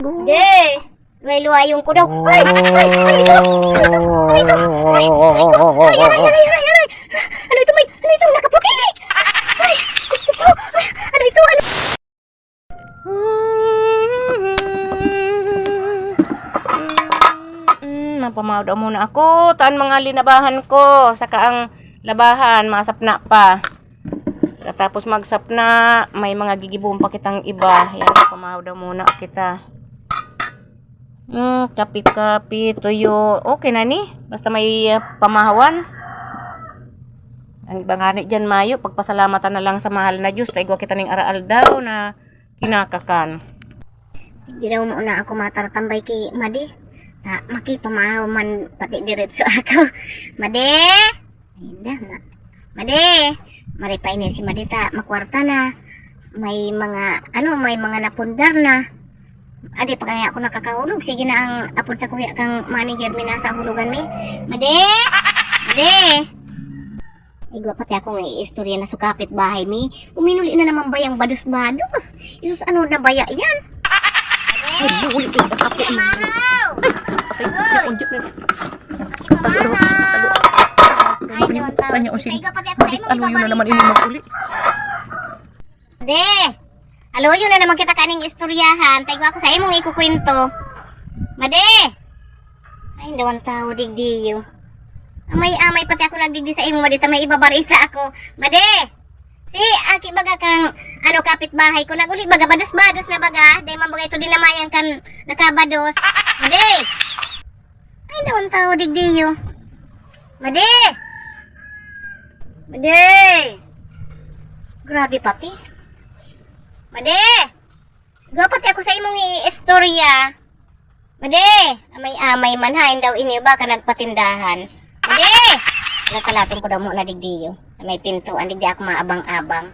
Hindi. Luway-luwayong ko daw. Ay! Ay! Ano ito? Ano ito? Ano ito? Ay! Aray! Aray! Aray! Aray! Aray! Ano ito? May... Ano ito? Nakaputi! Ay! Gusto ko! Ay! Ano ito? Ano? Mm, mapamaw daw muna ako. Taan mga linabahan ko. Saka ang labahan, masapna pa. Tapos magsapna, may mga gigibong pa kitang iba. Yan, pamahaw daw muna kita. Hmm, kapi-kapi, tuyo. Okay na ni. Basta may uh, pamahawan. Ang iba nga ni dyan, Mayo. Pagpasalamatan na lang sa mahal na Diyos. Taigwa kita ning araal daw na kinakakan. Hindi daw muna ako matartambay kay Madi. Ta, makipamahaw man pati diretso ako. Madi! Hindi na. Madi! Maripay niya si Madi ta. Makwarta na. May mga, ano, may mga napundar na. Adi, pa kaya ako nakakahulog. Sige na ang apod sa kuya kang manager mi nasa hulugan mi. Madi! Madi! Igwa pati ako ng istorya na sukapit bahay mi. Uminuli na naman bayang bados-bados. Isus ano na baya yan? Ay, buwi ko. Ako. Mahaw! Patay ko siya. Unjit na. Tago. Tago. Ay. Kanya. Ay, ako. Balik ano yun na naman ini maguli. De! Alo, yun na naman kita kaning istoryahan. Tayo ako sa imong ikukwento. Made! Ay, dawan tao, digdiyo. Amay-amay pati ako nagdigdi sa imong madita. May ibabarita ako. Made! Si, aki baga kang, ano, kapitbahay ko. Naguli baga, bados-bados na baga. Dahil man baga ito din namayan kan nakabados. Made! Ay, dawan tao, digdiyo. Made! Made! Grabe pati. Made! Gapati ako sa imong istorya. Made! Amay-amay man hain daw ini ba ka nagpatindahan. Made! Nakalatong ko daw mo na digdiyo. Sa may pinto, ang digdi ako maabang-abang.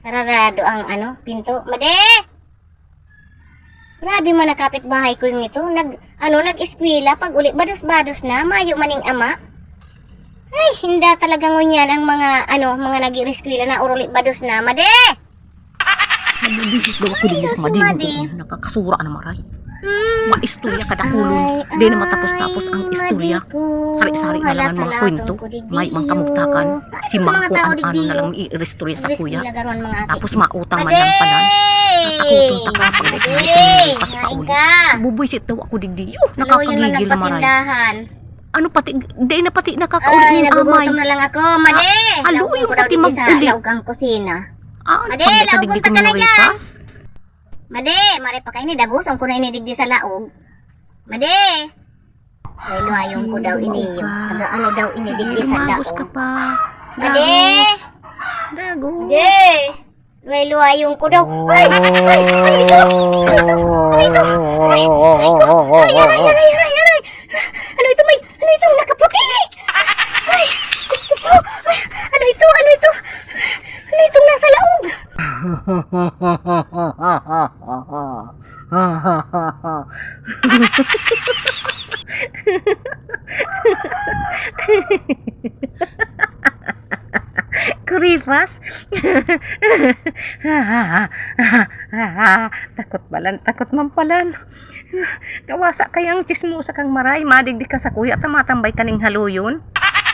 Sararado ang ano, pinto. Made! Grabe man nakapit bahay ko yung ito. Nag, ano, nag-eskwela. Pag uli, bados-bados na. Mayo maning ama. Ay, hindi talaga ngunyan ang mga, ano, mga nag-eskwela na urulit bados na. Made! Nabibisis daw ako din sa Madi. madi. Nakakasura na maray. Hmm. Maistorya kada kulon. Di na matapos-tapos ang istorya. Sari-sari na lang ang mga kwento. May mga kamugtakan. Si Mangko ang ano na lang i-restorya sa kuya. Tapos mautang man lang pala. Natakutong taka pag dahil may tumilipas pa uli. Bubuisit daw ako digdi. Yuh, nakakagigil na maray. Ano pati, di na pati nakakaulit Ay, ng amay. nagugutom na lang ako. Made! Ah, alo, yung pati dito sa laog ang kusina. Ah, Madi, nakadigdi ka na ng yan. ripas. Made, mare pa kayo ni dagusong ko na inidigdi sa laog. Made! Ay, luhayong ko daw ini. Taga ano daw inidigdi sa Umagos ka laog. pa. Made! Dago. Made! Luhay-luhayong ko daw. Ay! Ay! Ano ito? Ano ito? Ano ito? Aray! Aray! Aray! Aray! Aray! Ano ito? May... Ano ito? Nakaputi! Ay! Gusto ko! Ay! Ano ito? Ano ito? Ano itong nasa laog? Kurifas? takot balan, takot man palan. Kawasa kayang chismosa kang maray, madigdi ka sa kuya, tamatambay ka ning haluyon.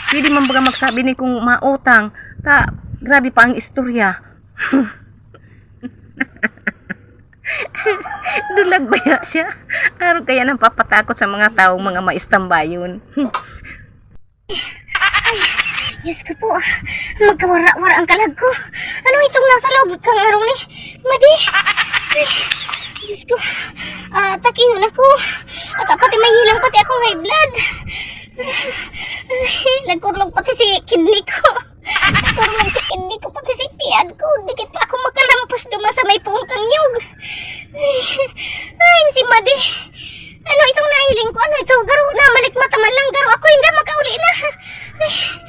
Pwede man baga magsabi ni kung mautang, ta, grabe pa ang istorya. Dulag ba ya siya? Araw kaya nang papatakot sa mga taong mga maistambayon. Hmm. Ay, Diyos ko po. Magkawara-wara ang kalag ko. Ano itong nasa loob kang araw ni? Madi. Ay, Diyos ko. Ah, uh, takiyon ako. At pati may hilang pati akong high blood. Nagkurlong pati si kidney ko. Nagkurlong si kidney ko pati si piyan ko. Dikit pa ako makalampas duma sa may puong kanyog. Ay, si Madi. Ano itong nahiling ko? Ano ito? Garo na, malik mataman lang. Garo ako, hindi makauli na. Ay.